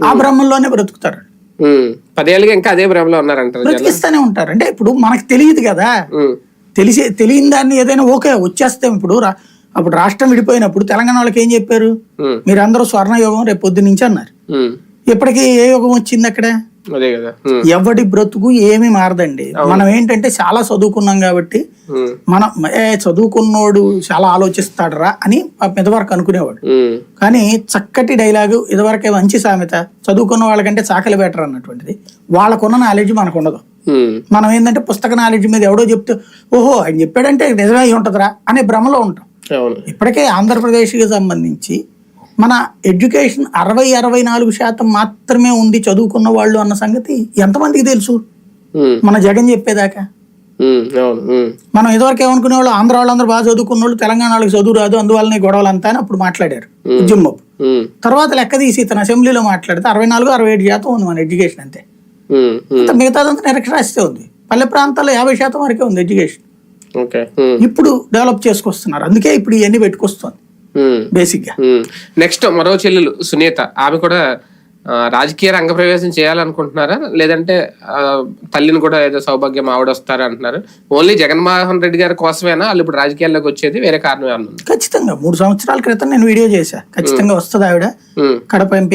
ఆ భ్రమంలోనే బ్రతుకుతారు. పదేళ్ళుగా ఇంకా అదే భ్రమలో ఉన్నారంటారు బ్రతికిస్తూనే ఉంటారు అంటే ఇప్పుడు మనకు తెలియదు కదా. తెలిసి తెలియని దాన్ని ఏదైనా ఓకే వచ్చేస్తాం ఇప్పుడు అప్పుడు రాష్ట్రం విడిపోయినప్పుడు తెలంగాణ వాళ్ళకి ఏం చెప్పారు. మీరందరూ స్వర్ణ యుగం రేపు పొద్దు నుంచి అన్నారు ఉమ్. ఇప్పటికీ ఏ యుగం వచ్చింది అక్కడ. ఎవడి బ్రతుకు ఏమీ మారదండి. మనం ఏంటంటే చాలా చదువుకున్నాం కాబట్టి. మనం ఏ చదువుకున్నోడు చాలా ఆలోచిస్తాడరా అని ఇదివరకు అనుకునేవాడు. కానీ చక్కటి డైలాగు ఇదివరకే మంచి సామెత చదువుకున్న వాళ్ళకంటే చాకలి బెటర్ అన్నటువంటిది. వాళ్ళకున్న నాలెడ్జ్ మనకు ఉండదు. మనం ఏంటంటే పుస్తక నాలెడ్జ్ మీద ఎవడో చెప్తే ఓహో ఆయన చెప్పాడంటే నిజమే ఉంటుందిరా అనే భ్రమలో ఉంటాం. ఇప్పటికే ఆంధ్రప్రదేశ్కి సంబంధించి మన ఎడ్యుకేషన్ అరవై అరవై నాలుగు శాతం మాత్రమే ఉంది చదువుకున్న వాళ్ళు అన్న సంగతి ఎంతమందికి తెలుసు. మన జగన్ చెప్పేదాకా. మనం ఇదివరకు ఏమనుకునే వాళ్ళు ఆంధ్ర వాళ్ళందరూ బాగా చదువుకున్న వాళ్ళు తెలంగాణ వాళ్ళకి చదువు రాదు అందువల్లనే గొడవలు అంతా అని అప్పుడు మాట్లాడారు ఉద్యమం. తర్వాత లెక్క తీసి తన అసెంబ్లీలో మాట్లాడితే అరవై నాలుగు అరవై ఏడు శాతం ఉంది మన ఎడ్యుకేషన్ అంతే మిగతాదంతా నిరక్షరాస్యతే ఉంది పల్లె ప్రాంతాల్లో యాభై శాతం వరకే ఉంది ఎడ్యుకేషన్. ఇప్పుడు డెవలప్ చేసుకొస్తున్నారు అందుకే ఇప్పుడు ఇవన్నీ పెట్టుకొస్తుంది. బేసిక్గా నెక్స్ట్ మరో చెల్లెలు సునీత. ఆమె కూడా రాజకీయ రంగ ప్రవేశం చేయాలనుకుంటున్నారా? లేదంటే తల్లిని కూడా ఏదో సౌభాగ్యం ఆవిడ వస్తారా అంటున్నారు. ఓన్లీ జగన్మోహన్ రెడ్డి గారి కోసమేనా? వాళ్ళు ఇప్పుడు రాజకీయాల్లోకి వచ్చేది వేరే కారణం ఏమన్నా? ఖచ్చితంగా. మూడు సంవత్సరాల క్రితం నేను వీడియో చేశా. ఖచ్చితంగా వస్తుంది ఆవిడ. కడప ఎంపీ